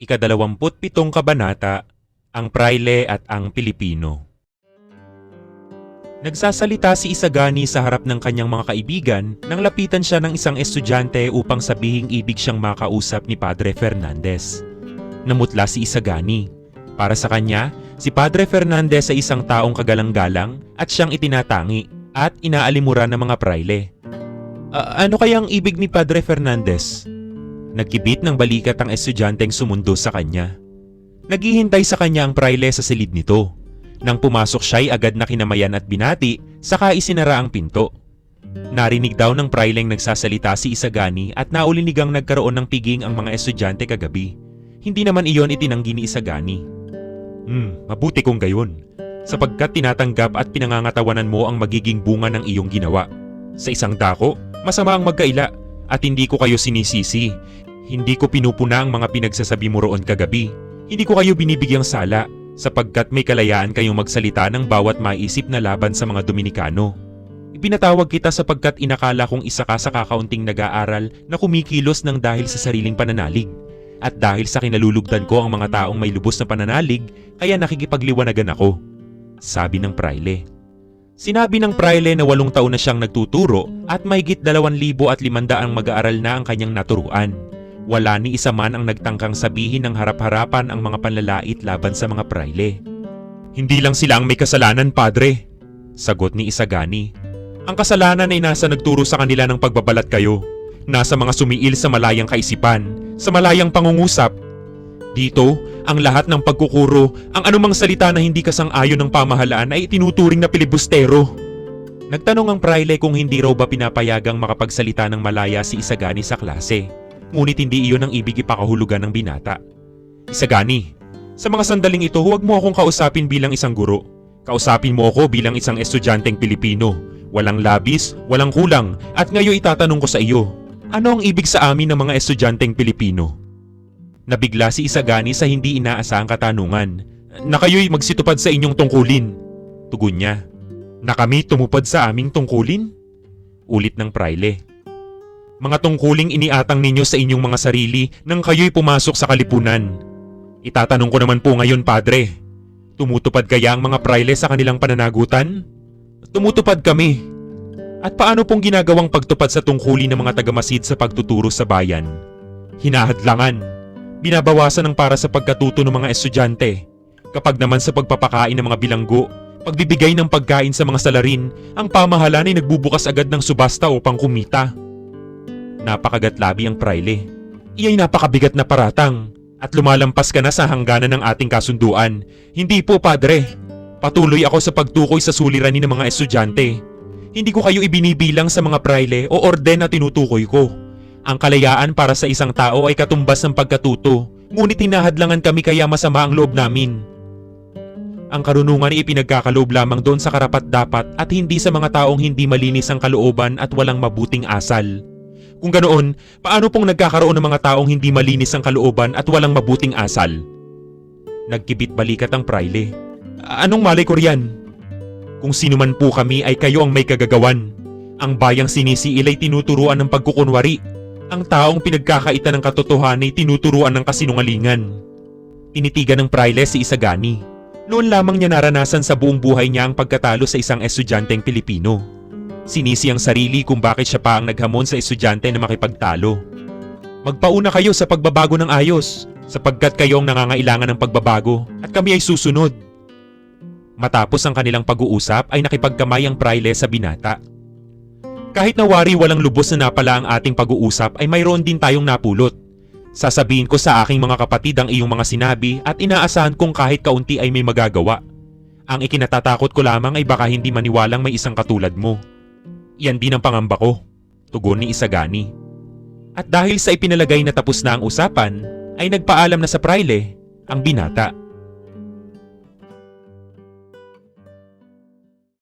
Ikadalawamput pitong kabanata, ang Praile at ang Pilipino. Nagsasalita si Isagani sa harap ng kanyang mga kaibigan nang lapitan siya ng isang estudyante upang sabihing ibig siyang makausap ni Padre Fernandez. Namutla si Isagani. Para sa kanya, si Padre Fernandez ay isang taong kagalang-galang at siyang itinatangi at inaalimura ng mga praile. "A- ano kayang ibig ni Padre Fernandez? Nagkibit ng balikat ang estudyanteng sumundo sa kanya. Naghihintay sa kanya ang praile sa silid nito. Nang pumasok siya ay agad na kinamayan at binati, saka isinara ang pinto. Narinig daw ng praileng nagsasalita si Isagani at naulinigang nagkaroon ng piging ang mga estudyante kagabi. Hindi naman iyon itinanggi ni Isagani. Hmm, mabuti kung gayon. Sapagkat tinatanggap at pinangangatawanan mo ang magiging bunga ng iyong ginawa. Sa isang dako, masama ang magkaila at hindi ko kayo sinisisi. Hindi ko pinupuna ang mga pinagsasabi mo roon kagabi. Hindi ko kayo binibigyang sala sapagkat may kalayaan kayong magsalita ng bawat maisip na laban sa mga Dominikano. Ipinatawag kita sapagkat inakala kong isa ka sa kakaunting nag-aaral na kumikilos ng dahil sa sariling pananalig. At dahil sa kinalulugdan ko ang mga taong may lubos na pananalig, kaya nakikipagliwanagan ako. Sabi ng praile. Sinabi ng praile na walong taon na siyang nagtuturo at dalawan libo at limandaang mag-aaral na ang kanyang naturuan. Wala ni isa man ang nagtangkang sabihin ng harap-harapan ang mga panlalait laban sa mga praile. Hindi lang sila ang may kasalanan, padre. Sagot ni Isagani. Ang kasalanan ay nasa nagturo sa kanila ng pagbabalat kayo. Nasa mga sumiil sa malayang kaisipan, sa malayang pangungusap. Dito, ang lahat ng pagkukuro, ang anumang salita na hindi kasang-ayon ng pamahalaan ay tinuturing na pilibustero. Nagtanong ang praile kung hindi raw ba pinapayagang makapagsalita ng malaya si Isagani sa klase. Ngunit hindi iyon ang ibig ipakahulugan ng binata. Isagani, sa mga sandaling ito huwag mo akong kausapin bilang isang guro. Kausapin mo ako bilang isang estudyanteng Pilipino. Walang labis, walang kulang, at ngayon itatanong ko sa iyo, ano ang ibig sa amin ng mga estudyanteng Pilipino? Nabigla si Isagani sa hindi inaasahang katanungan, na kayo'y magsitupad sa inyong tungkulin. Tugon niya, na kami tumupad sa aming tungkulin? Ulit ng praile. Mga tungkuling iniatang ninyo sa inyong mga sarili nang kayo'y pumasok sa kalipunan. Itatanong ko naman po ngayon, Padre. Tumutupad kaya ang mga praile sa kanilang pananagutan? Tumutupad kami. At paano pong ginagawang pagtupad sa tungkulin ng mga tagamasid sa pagtuturo sa bayan? Hinahadlangan. Binabawasan ang para sa pagkatuto ng mga estudyante. Kapag naman sa pagpapakain ng mga bilanggo, pagbibigay ng pagkain sa mga salarin, ang pamahalaan ay nagbubukas agad ng subasta upang kumita. Napakagatlabi ang praile. Iya'y napakabigat na paratang at lumalampas ka na sa hangganan ng ating kasunduan. Hindi po, padre. Patuloy ako sa pagtukoy sa suliranin ng mga estudyante. Hindi ko kayo ibinibilang sa mga praile o orden na tinutukoy ko. Ang kalayaan para sa isang tao ay katumbas ng pagkatuto, ngunit hinahadlangan kami kaya masama ang loob namin. Ang karunungan ay ipinagkakaloob lamang doon sa karapat-dapat at hindi sa mga taong hindi malinis ang kalooban at walang mabuting asal. Kung ganoon, paano pong nagkakaroon ng mga taong hindi malinis ang kalooban at walang mabuting asal? Nagkibit balikat ang praile. Anong malay ko riyan? Kung sino man po kami ay kayo ang may kagagawan. Ang bayang sinisiil ay tinuturuan ng pagkukunwari. Ang taong pinagkakaitan ng katotohanan ay tinuturuan ng kasinungalingan. Tinitigan ng praile si Isagani. Noon lamang niya naranasan sa buong buhay niya ang pagkatalo sa isang estudyanteng Pilipino. Sinisi ang sarili kung bakit siya pa ang naghamon sa estudyante na makipagtalo. Magpauna kayo sa pagbabago ng ayos sapagkat kayo ang nangangailangan ng pagbabago at kami ay susunod. Matapos ang kanilang pag-uusap ay nakipagkamay ang praile sa binata. Kahit na wari walang lubos na napala ang ating pag-uusap ay mayroon din tayong napulot. Sasabihin ko sa aking mga kapatid ang iyong mga sinabi at inaasahan kong kahit kaunti ay may magagawa. Ang ikinatatakot ko lamang ay baka hindi maniwalang may isang katulad mo. Yan din ang pangamba ko, tugon ni Isagani. At dahil sa ipinalagay na tapos na ang usapan, ay nagpaalam na sa praile ang binata.